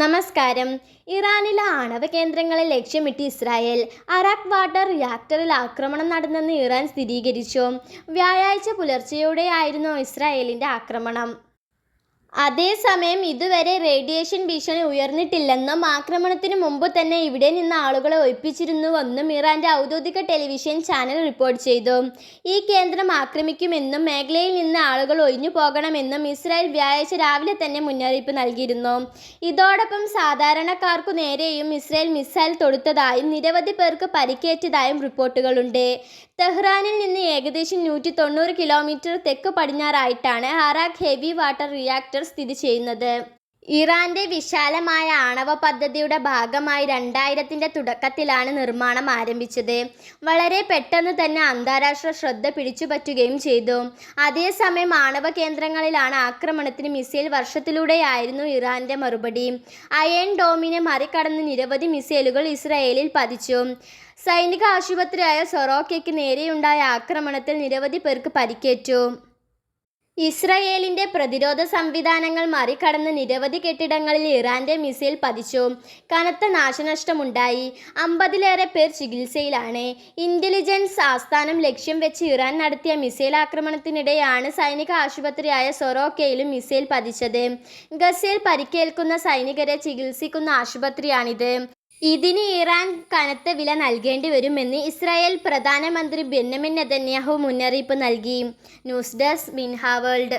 നമസ്കാരം. ഇറാനിലെ ആണവ കേന്ദ്രങ്ങളെ ലക്ഷ്യമിട്ട് ഇസ്രായേൽ അറാഖ് വാട്ടർ റിയാക്ടറിൽ ആക്രമണം നടന്നെന്ന് ഇറാൻ സ്ഥിരീകരിച്ചു. വ്യാഴാഴ്ച പുലർച്ചെയോടെയായിരുന്നു ഇസ്രായേലിന്റെ ആക്രമണം. അതേസമയം ഇതുവരെ റേഡിയേഷൻ ഭീഷണി ഉയർന്നിട്ടില്ലെന്നും ആക്രമണത്തിന് മുമ്പ് തന്നെ ഇവിടെ നിന്ന് ആളുകളെ ഒഴിപ്പിച്ചിരുന്നുവെന്നും ഇറാന്റെ ഔദ്യോഗിക ടെലിവിഷൻ ചാനൽ റിപ്പോർട്ട് ചെയ്തു. ഈ കേന്ദ്രം ആക്രമിക്കുമെന്നും മേഖലയിൽ നിന്ന് ആളുകൾ ഒഴിഞ്ഞു പോകണമെന്നും ഇസ്രായേൽ വ്യാഴാഴ്ച രാവിലെ തന്നെ മുന്നറിയിപ്പ് നൽകിയിരുന്നു. ഇതോടൊപ്പം സാധാരണക്കാർക്കു നേരെയും ഇസ്രായേൽ മിസൈൽ തൊടുത്തതായും നിരവധി പേർക്ക് പരിക്കേറ്റതായും റിപ്പോർട്ടുകളുണ്ട്. തെഹ്റാനിൽ നിന്ന് ഏകദേശം നൂറ്റി തൊണ്ണൂറ് കിലോമീറ്റർ തെക്ക് പടിഞ്ഞാറായിട്ടാണ് ഹറാഖ് ഹെവി വാട്ടർ റിയാക്ടർ സ്ഥിതി ചെയ്യുന്നത്? ഇറാന്റെ വിശാലമായ ആണവ പദ്ധതിയുടെ ഭാഗമായി രണ്ടായിരത്തിന്റെ തുടക്കത്തിലാണ് നിർമ്മാണം ആരംഭിച്ചത്. വളരെ പെട്ടെന്ന് തന്നെ അന്താരാഷ്ട്ര ശ്രദ്ധ പിടിച്ചുപറ്റുകയും ചെയ്തു. അതേസമയം ആണവ കേന്ദ്രങ്ങളിലാണ് ആക്രമണത്തിന് മിസൈൽ വർഷത്തിലൂടെയായിരുന്നു ഇറാന്റെ മറുപടി. അയൺ ഡോമിനെ മറികടന്ന് നിരവധി മിസൈലുകൾ ഇസ്രായേലിൽ പതിച്ചു. സൈനിക ആശുപത്രിയായ സൊറോക്കയ്ക്ക് നേരെയുണ്ടായ ആക്രമണത്തിൽ നിരവധി പേർക്ക് പരിക്കേറ്റു. ഇസ്രയേലിന്റെ പ്രതിരോധ സംവിധാനങ്ങൾ മറികടന്ന് നിരവധി കെട്ടിടങ്ങളിൽ ഇറാന്റെ മിസൈൽ പതിച്ചു. കനത്ത നാശനഷ്ടമുണ്ടായി. അമ്പതിലേറെ പേർ ചികിത്സയിലാണ്. ഇന്റലിജൻസ് ആസ്ഥാനം ലക്ഷ്യം വെച്ച് ഇറാൻ നടത്തിയ മിസൈൽ ആക്രമണത്തിനിടെയാണ് സൈനിക ആശുപത്രിയായ സൊറോക്കയിലും മിസൈൽ പതിച്ചത്. ഗസയിൽ പരിക്കേൽക്കുന്ന സൈനികരെ ചികിത്സിക്കുന്ന ആശുപത്രിയാണിത്. ഇതിന് ഇറാൻ കനത്ത വില നൽകേണ്ടി വരുമെന്ന് ഇസ്രായേൽ പ്രധാനമന്ത്രി ബെന്നമിൻ നെതന്യാഹു മുന്നറിയിപ്പ് നൽകി. News desk Minha world.